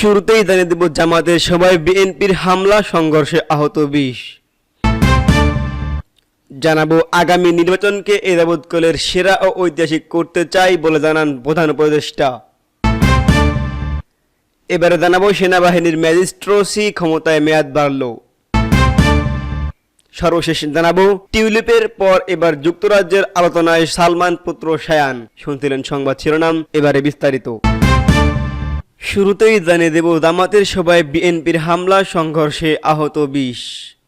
শুরুতেই জানিয়ে দেব জামাতের সবাই বিএনপির হামলা, সংঘর্ষে আহত বিশ। জানাব, আগামী নির্বাচনকে এ যাবৎকালের সেরা ও ঐতিহাসিক করতে চাই বলে জানান প্রধান উপদেষ্টা। এবারে জানাব, সেনাবাহিনীর ম্যাজিস্ট্রোসি ক্ষমতায় মেয়াদ বাড়ল। সর্বশেষ জানাব, টিউলিপের পর এবার যুক্তরাজ্যের আলোচনায় সালমান পুত্র শায়ান শুনছিলেন সংবাদ শিরোনাম, এবারে বিস্তারিত। শুরুতেই জানিয়ে দেব, জামাতের সবাই বিএনপির হামলা, সংঘর্ষে আহত বিশ।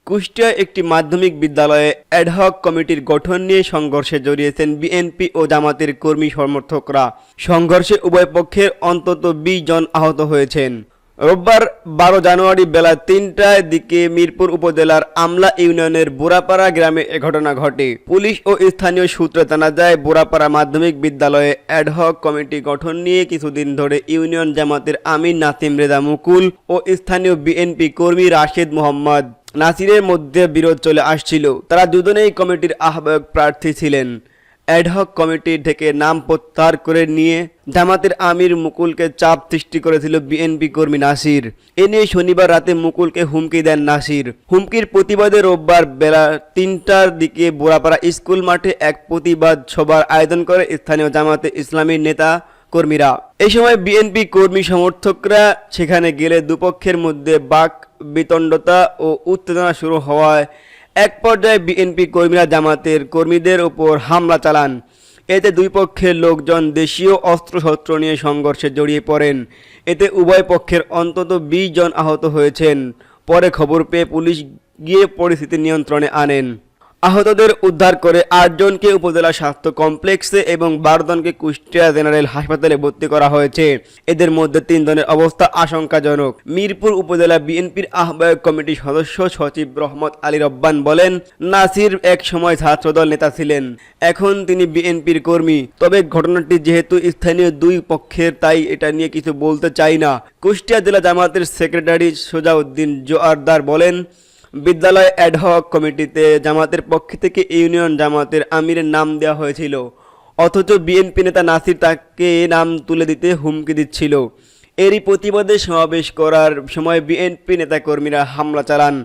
কুষ্টিয়া একটি মাধ্যমিক বিদ্যালয়ে অ্যাডহক কমিটির গঠন নিয়ে সংঘর্ষে জড়িয়েছেন বিএনপি ও জামাতের কর্মী সমর্থকরা। সংঘর্ষে উভয় পক্ষের অন্তত বিশ জন আহত হয়েছেন। রোববার বারো জানুয়ারি বেলা তিনটায় দিকে মিরপুর উপজেলার আমলা ইউনিয়নের বোরাপাড়া গ্রামে এ ঘটনা ঘটে। পুলিশ ও স্থানীয় সূত্রে জানা যায় বোরাপাড়া মাধ্যমিক বিদ্যালয়ে অ্যাডহক কমিটি গঠন নিয়ে কিছুদিন ধরে ইউনিয়ন জামাতের আমির নাসিম রেজা মুকুল ও স্থানীয় বিএনপি কর্মী রাশেদ মোহাম্মদ নাসিরের মধ্যে বিরোধ চলে আসছিল। তারা দুজনেই কমিটির আহ্বায়ক প্রার্থী ছিলেন। অ্যাডহক কমিটি থেকে নাম প্রত্যাহার করে নিয়ে জামাতের আমির মুকুলকে চাপ সৃষ্টি করেছিল বিএনপি কর্মী নাসির। এ নিয়ে শনিবার রাতে মুকুলকে হুমকি দেন নাসির। হুমকির প্রতিবাদে রোববার বেলা তিনটার দিকে বোরাপাড়া স্কুল মাঠে এক প্রতিবাদ সভার আয়োজন করে স্থানীয় জামাতে ইসলামীর নেতা কর্মীরা। এই সময় বিএনপি কর্মী সমর্থকরা সেখানে গেলে দুপক্ষের মধ্যে বাক, বিতণ্ডতা ও উত্তেজনা শুরু হওয়ায় এক পর্যায়ে বিএনপি কর্মীরা জামাতের কর্মীদের ওপর হামলা চালান। এতে দুই পক্ষের লোকজন দেশীয় অস্ত্রশস্ত্র নিয়ে সংঘর্ষে জড়িয়ে পড়েন। এতে উভয় পক্ষের অন্তত বিশ জন আহত হয়েছেন। পরে খবর পেয়ে পুলিশ গিয়ে পরিস্থিতি নিয়ন্ত্রণে আনেন। আহতদের উদ্ধার করে আটজনকে উপজেলা স্বাস্থ্য কমপ্লেক্সে এবং বারো জনকে কুষ্টিয়া জেনারেল হাসপাতালে ভর্তি করা হয়েছে। এদের মধ্যে তিনজনের অবস্থা আশঙ্কাজনক। মিরপুর উপজেলা বিএনপির আহ্বায়ক কমিটির সদস্য সচিব রহমত আলী রব্বান বলেন, নাসির এক সময় ছাত্রদল নেতা ছিলেন, এখন তিনি বিএনপির কর্মী। তবে ঘটনাটি যেহেতু স্থানীয় দুই পক্ষের, তাই এটা নিয়ে কিছু বলতে চাই না। কুষ্টিয়া জেলা জামাতের সেক্রেটারি সোজাউদ্দিন জোয়ারদার বলেন বিদ্যালয় অ্যাডহক কমিটিতে জামাতের পক্ষ থেকে ইউনিয়ন জামাতের আমিরের নাম দেওয়া হয়েছিল। অথচ বিএনপি নেতা নাসির তাকে নাম তুলে দিতে হুমকি দিচ্ছিল। এরই প্রতিবাদে সমাবেশ করার সময় বিএনপি নেতাকর্মীরা হামলা চালান।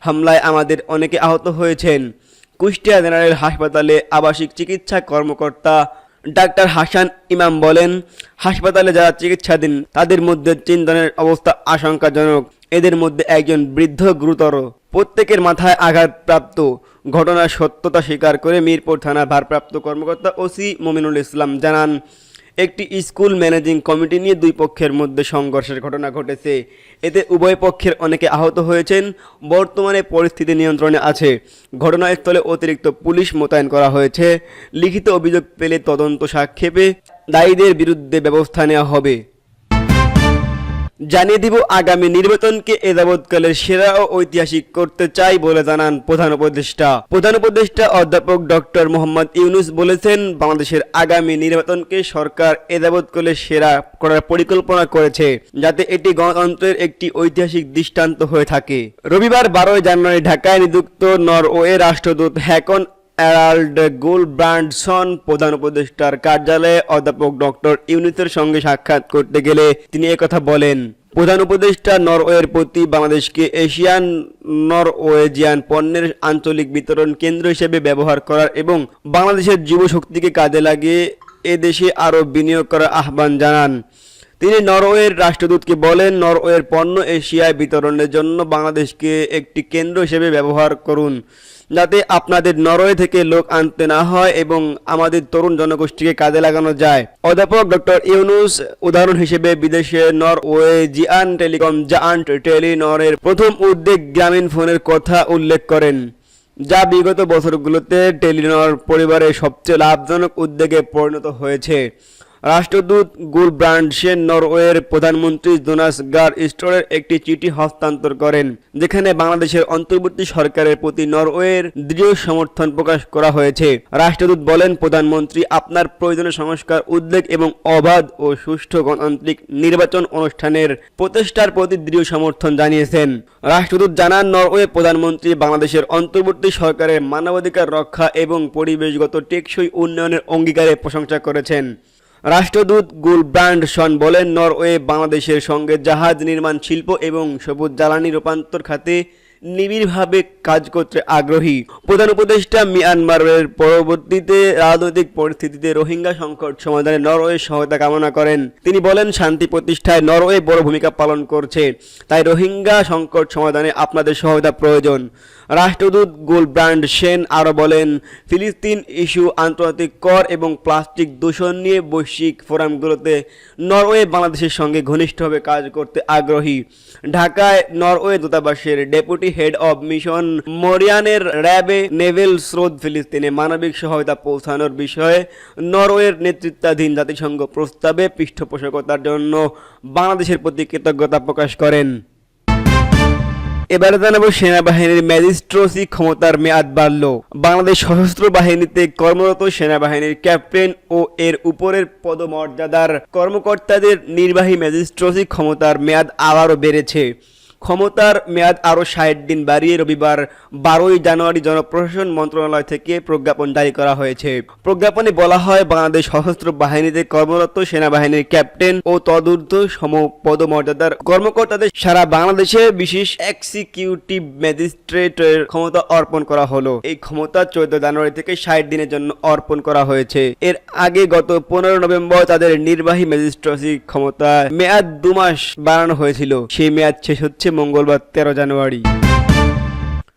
হামলায় আমাদের অনেকে আহত হয়েছেন। কুষ্টিয়া জেনারেল হাসপাতালে আবাসিক চিকিৎসা কর্মকর্তা ডাক্তার হাসান ইমাম বলেন, হাসপাতালে যারা চিকিৎসাধীন, তাদের মধ্যে তিনজনের অবস্থা আশঙ্কাজনক। এদের মধ্যে একজন বৃদ্ধ গুরুতর। প্রত্যেকের মাথায় আঘাতপ্রাপ্ত ঘটনার সত্যতা স্বীকার করে মিরপুর থানার ভারপ্রাপ্ত কর্মকর্তা ওসি মমিনুল ইসলাম জানান, একটি স্কুল ম্যানেজিং কমিটি নিয়ে দুই পক্ষের মধ্যে সংঘর্ষের ঘটনা ঘটেছে। এতে উভয় পক্ষের অনেকে আহত হয়েছেন, বর্তমানে পরিস্থিতি নিয়ন্ত্রণে আছে। ঘটনাস্থলে অতিরিক্ত পুলিশ মোতায়েন করা হয়েছে। লিখিত অভিযোগ পেলে তদন্ত সাক্ষেপে দায়ীদের বিরুদ্ধে ব্যবস্থা নেওয়া হবে। জানিয়ে দিব আগামী নির্বাচনকে এ যাবৎকালের সেরা ও ঐতিহাসিক করতে চাই বলে জানান প্রধান উপদেষ্টা। প্রধান উপদেষ্টা অধ্যাপক ডক্টর মোহাম্মদ ইউনুস বলেছেন, বাংলাদেশের আগামী নির্বাচনকে সরকার এ যাবৎকালের সেরা করার পরিকল্পনা করেছে, যাতে এটি গণতন্ত্রের একটি ঐতিহাসিক দৃষ্টান্ত হয়ে থাকে। রবিবার বারোই জানুয়ারি ঢাকায় নিযুক্ত নরওয়ে রাষ্ট্রদূত হ্যাকন অ্যারাল্ড গোল ব্র্যান্ডসন প্রধান উপদেষ্টার কার্যালয়ে অধ্যাপক ডক্টর ইউনিসের সঙ্গে সাক্ষাৎ করতে গেলে তিনি একথা বলেন। প্রধান উপদেষ্টা নরওয়ের প্রতি বাংলাদেশকে এশিয়ান নরওয়েজিয়ান পণ্যের আঞ্চলিক বিতরণ কেন্দ্র হিসেবে ব্যবহার করার এবং বাংলাদেশের যুবশক্তিকে কাজে লাগিয়ে এ দেশে আরও বিনিয়োগ করার আহ্বান জানান। তিনি নরওয়ের রাষ্ট্রদূতকে বলেন, নরওয়ের পণ্য এশিয়ায় বিতরণের জন্য বাংলাদেশকে একটি কেন্দ্র হিসেবে ব্যবহার করুন। যাতে আপনাদের নরওয়ে থেকে লোক আনতে না হয় এবং আমাদের তরুণ জনগোষ্ঠীকে কাজে লাগানো যায়। অধ্যাপক ডক্টর ইউনুস উদাহরণ হিসেবে বিদেশে নরওয়ে জিয়ান টেলিকম জায়ান্ট টেলিনরের প্রথম উদ্যোগ গ্রামীণ ফোনের কথা উল্লেখ করেন, যা বিগত বছরগুলোতে টেলিনর পরিবারের সবচেয়ে লাভজনক উদ্যোগে পরিণত হয়েছে। রাষ্ট্রদূত গুল ব্রান্ডসেন নরওয়ের প্রধানমন্ত্রী জোনাস গার স্টোরের একটি চিঠি হস্তান্তর করেন, যেখানে বাংলাদেশের অন্তর্বর্তী সরকারের প্রতি নরওয়ের দৃঢ় সমর্থন প্রকাশ করা হয়েছে। রাষ্ট্রদূত বলেন, প্রধানমন্ত্রী আপনার প্রয়োজনীয় সংস্কার, উদ্বেগ এবং অবাধ ও সুষ্ঠু গণতান্ত্রিক নির্বাচন অনুষ্ঠানের প্রচেষ্টার প্রতি দৃঢ় সমর্থন জানিয়েছেন। রাষ্ট্রদূত জানান, নরওয়ে প্রধানমন্ত্রী বাংলাদেশের অন্তর্বর্তী সরকারের মানবাধিকার রক্ষা এবং পরিবেশগত টেকসই উন্নয়নের অঙ্গীকারে প্রশংসা করেছেন। রাষ্ট্রদূত গুল ব্রান্ডসন বলেন, নরওয়ে বাংলাদেশের সঙ্গে জাহাজ নির্মাণ শিল্প এবং সবুজ জ্বালানি রূপান্তর খাতে নিবিড়ভাবে কাজ করতে আগ্রহী। প্রধান উপদেষ্টা মিয়ানমারের পরবর্তীতে রাজনৈতিক পরিস্থিতিতে রোহিঙ্গা সংকট সমাধানে নরওয়ে সহায়তা কামনা করেন। তিনি বলেন, শান্তি প্রতিষ্ঠায় নরওয়ে বড় ভূমিকা পালন করছে। তাই রোহিঙ্গা সংকট সমাধানে আপনাদের সহায়তা প্রয়োজন। রাষ্ট্রদূত গোলব্রান্ড সেন আরও বলেন, ফিলিস্তিন ইস্যু আন্তর্জাতিক কর এবং প্লাস্টিক দূষণ নিয়ে বৈশ্বিক ফোরামগুলোতে নরওয়ে বাংলাদেশের সঙ্গে ঘনিষ্ঠভাবে কাজ করতে আগ্রহী। ঢাকায় নরওয়ে দূতাবাসের ডেপুটি হেড অব মিশন মরিয়ানের র্যাবে নেভেল স্রোত ফিলিস্তিনে মানবিক সহায়তা পৌঁছানোর বিষয়ে নরওয়ের নেতৃত্বাধীন জাতিসংঘ প্রস্তাবে পৃষ্ঠপোষকতার জন্য বাংলাদেশের প্রতি কৃতজ্ঞতা প্রকাশ করেন। এবারে জানাব সেনাবাহিনীর ম্যাজিস্ট্রোসি ক্ষমতার মেয়াদ বাড়ল। বাংলাদেশ সশস্ত্র বাহিনীতে কর্মরত সেনাবাহিনীর ক্যাপ্টেন ও এর উপরের পদমর্যাদার কর্মকর্তাদের নির্বাহী ম্যাজিস্ট্রোসি ক্ষমতার মেয়াদ আবারও বেড়েছে। ক্ষমতার মেয়াদ আরও ষাট দিন বাড়িয়ে রবিবার বারোই জানুয়ারি জনপ্রশাসন মন্ত্রণালয় থেকে প্রজ্ঞাপন জারি করা হয়েছে। প্রজ্ঞাপনে বলা হয়, বাংলাদেশ সশস্ত্র বাহিনীতে কর্মরত সেনাবাহিনীর ক্যাপ্টেন ও তদূর্ধ্ব সম পদমর্যাদার কর্মকর্তাদের সারা বাংলাদেশে বিশেষ এক্সিকিউটিভ ম্যাজিস্ট্রেটের ক্ষমতা অর্পণ করা হলো। এই ক্ষমতা চোদ্দ জানুয়ারি থেকে ষাট দিনের জন্য অর্পণ করা হয়েছে। এর আগে গত পনেরো নভেম্বর তাদের নির্বাহী ম্যাজিস্ট্রেসি ক্ষমতা মেয়াদ দু মাস বাড়ানো হয়েছিল। সেই মেয়াদ শেষ হচ্ছে মঙ্গলবার তেরো জানুয়ারি।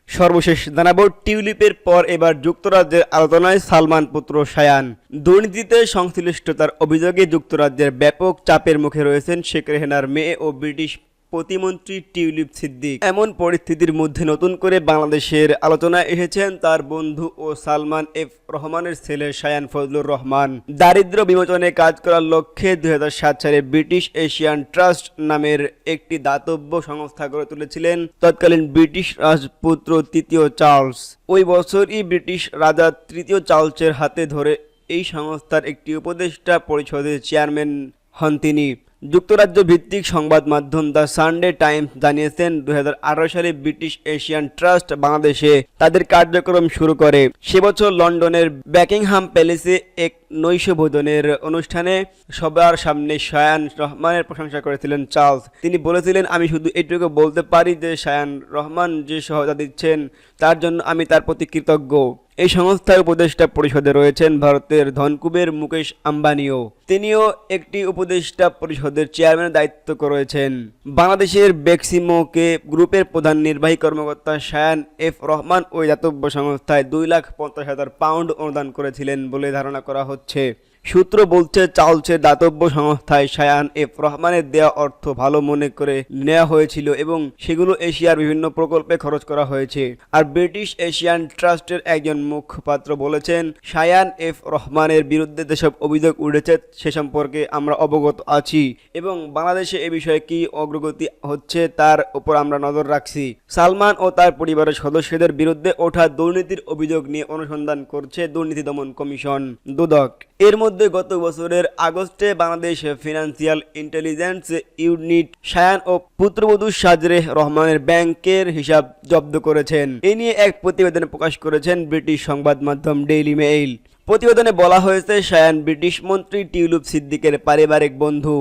সর্বশেষ জানাব টিউলিপের পর এবার যুক্তরাজ্যের আলোচনায় সালমান পুত্র সায়ান। দুর্নীতিতে সংশ্লিষ্টতার অভিযোগে যুক্তরাজ্যের ব্যাপক চাপের মুখে রয়েছেন শেখ রেহনার মেয়ে ও ব্রিটিশ প্রতিমন্ত্রী টিউলিপ সিদ্দিক। এমন পরিস্থিতির মধ্যে নতুন করে বাংলাদেশের আলোচনায় এসেছেন তার বন্ধু ও সালমান এফ রহমানের ছেলে শায়ান ফজলুর রহমান। দারিদ্র বিমোচনে কাজ করার লক্ষ্যে দুই হাজার সাত সালে ব্রিটিশ এশিয়ান ট্রাস্ট নামের একটি দাতব্য সংস্থা গড়ে তুলেছিলেন তৎকালীন ব্রিটিশ রাজপুত্র তৃতীয় চার্লস। ওই বছরই ব্রিটিশ রাজা তৃতীয় চার্লসের হাতে ধরে এই সংস্থার একটি উপদেষ্টা পরিষদের চেয়ারম্যান হন তিনি। যুক্তরাজ্য ভিত্তিক সংবাদ মাধ্যম দ্য সানডে টাইমস জানিয়েছেন দু হাজার আঠারো সালে ব্রিটিশ এশিয়ান ট্রাস্ট বাংলাদেশে তাদের কার্যক্রম শুরু করে। সে বছর লন্ডনের ব্যাকিংহাম প্যালেসে এক নৈশভোজনের অনুষ্ঠানে সবার সামনে শায়ান রহমানের প্রশংসা করেছিলেন চার্লস। তিনি বলেছিলেন, আমি শুধু এটুকু বলতে পারি যে শায়ান রহমান যে সহায়তা দিচ্ছেন, তার জন্য আমি তার প্রতি কৃতজ্ঞ। এই সংস্থার উপদেষ্টা পরিষদে রয়েছেন ভারতের ধনকুবের মুকেশ আম্বানিও। তিনিও একটি উপদেষ্টা পরিষদের চেয়ারম্যানের দায়িত্ব করেছেন। বাংলাদেশের বেক্সিমোকে গ্রুপের প্রধান নির্বাহী কর্মকর্তা শায়ান এফ রহমান ওই দাতব্য সংস্থায় দুই লাখ পঞ্চাশ হাজার পাউন্ড অনুদান করেছিলেন বলে ধারণা করা হচ্ছে। সূত্র বলছে চার্লসের দাতব্য সংস্থায় শায়ান এফ রহমানের দেওয়া অর্থ ভালো মনে করে নেওয়া হয়েছিল এবং সেগুলো এশিয়ার বিভিন্ন প্রকল্পে খরচ করা হয়েছে। আর ব্রিটিশ এশিয়ান ট্রাস্টের একজন মুখপাত্র বলেছেন শায়ান এফ রহমানের বিরুদ্ধে যেসব অভিযোগ উঠেছে সে সম্পর্কে আমরা অবগত আছি এবং বাংলাদেশে এ বিষয়ে কি অগ্রগতি হচ্ছে তার উপর আমরা নজর রাখছি। সালমান ও তার পরিবারের সদস্যদের বিরুদ্ধে ওঠা দুর্নীতির অভিযোগ নিয়ে অনুসন্ধান করছে দুর্নীতি দমন কমিশন, দুদক। এর মধ্যে গত বছরের আগস্টে Bangladesh financial intelligence unit Shayan ও পুত্রবধূ সাজরে রহমানের ব্যাংকের হিসাব জব্দ করেছেন। এ নিয়ে এক প্রতিবেদন প্রকাশ করেছেন ব্রিটিশ সংবাদ মাধ্যম ডেইলি মেইল। প্রতিবেদনে বলা হয়েছে শায়ান ব্রিটিশ মন্ত্রী টিউলুপ সিদ্দিকের পারিবারিক বন্ধু।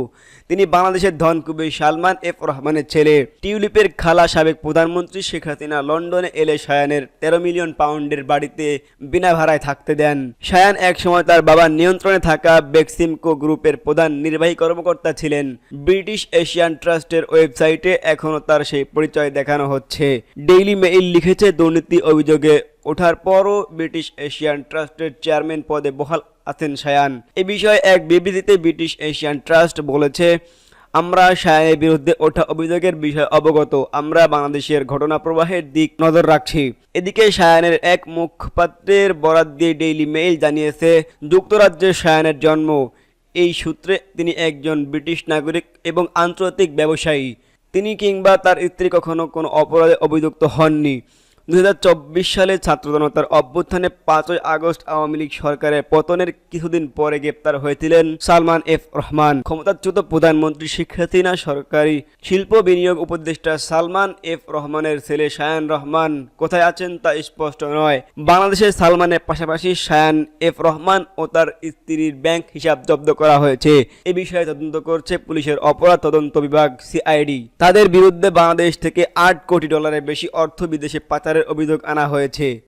তিনি বাংলাদেশের ধনকুবে সালমান এফ রহমানের ছেলে। টিউলিপের খালা সাবেক প্রধানমন্ত্রী শেখ হাসিনা লন্ডনে এলে শায়ানের তেরো মিলিয়ন পাউন্ডের বাড়িতে বিনা ভাড়ায় থাকতে দেন। শায়ান একসময় তার বাবার নিয়ন্ত্রণে থাকা বেক্সিমকো গ্রুপের প্রধান নির্বাহী কর্মকর্তা ছিলেন। ব্রিটিশ এশিয়ান ট্রাস্টের ওয়েবসাইটে এখনও তার সেই পরিচয় দেখানো হচ্ছে। ডেইলি মেইল লিখেছে, দুর্নীতি অভিযোগে ওঠার পরও ব্রিটিশ এশিয়ান ট্রাস্টের চেয়ারম্যান পদে বহাল আছেন শায়ান এ বিষয়ে এক বিবৃতিতে ব্রিটিশ এশিয়ান ট্রাস্ট বলেছে, আমরা শায়ানের বিরুদ্ধে ওঠা অভিযোগের বিষয়ে অবগত। আমরা বাংলাদেশের ঘটনা প্রবাহের দিক নজর রাখছি। এদিকে শায়ানের এক মুখপাত্রের বরাত দিয়ে ডেইলি মেইল জানিয়েছে, যুক্তরাজ্যে শায়ানের জন্ম। এই সূত্রে তিনি একজন ব্রিটিশ নাগরিক এবং আন্তর্জাতিক ব্যবসায়ী। তিনি কিংবা তার স্ত্রী কখনো কোনো অপরাধে অভিযুক্ত হননি। দুই হাজার চব্বিশ সালে ছাত্র জনতার অভ্যুত্থানে পাঁচই আগস্ট আওয়ামী লীগ সরকারের পতনের কিছুদিন পরে গ্রেপ্তার হয়েছিলেন সালমান এফ রহমান। ক্ষমতাচ্যুত প্রধানমন্ত্রী শেখ হাসিনা, সরকারি শিল্প বিনিয়োগ উপদেষ্টা সালমান এফ রহমানের ছেলে শায়ান রহমান কোথায় আছেন তা স্পষ্ট নয়। বাংলাদেশের সালমানের পাশাপাশি শায়ান এফ রহমান ও তার স্ত্রীর ব্যাংক হিসাব জব্দ করা হয়েছে। এ বিষয়ে তদন্ত করছে পুলিশের অপরাধ তদন্ত বিভাগ সিআইডি। তাদের বিরুদ্ধে বাংলাদেশ থেকে আট কোটি ডলারের বেশি অর্থ বিদেশে পাচারের অভিযোগ আনা হয়েছে।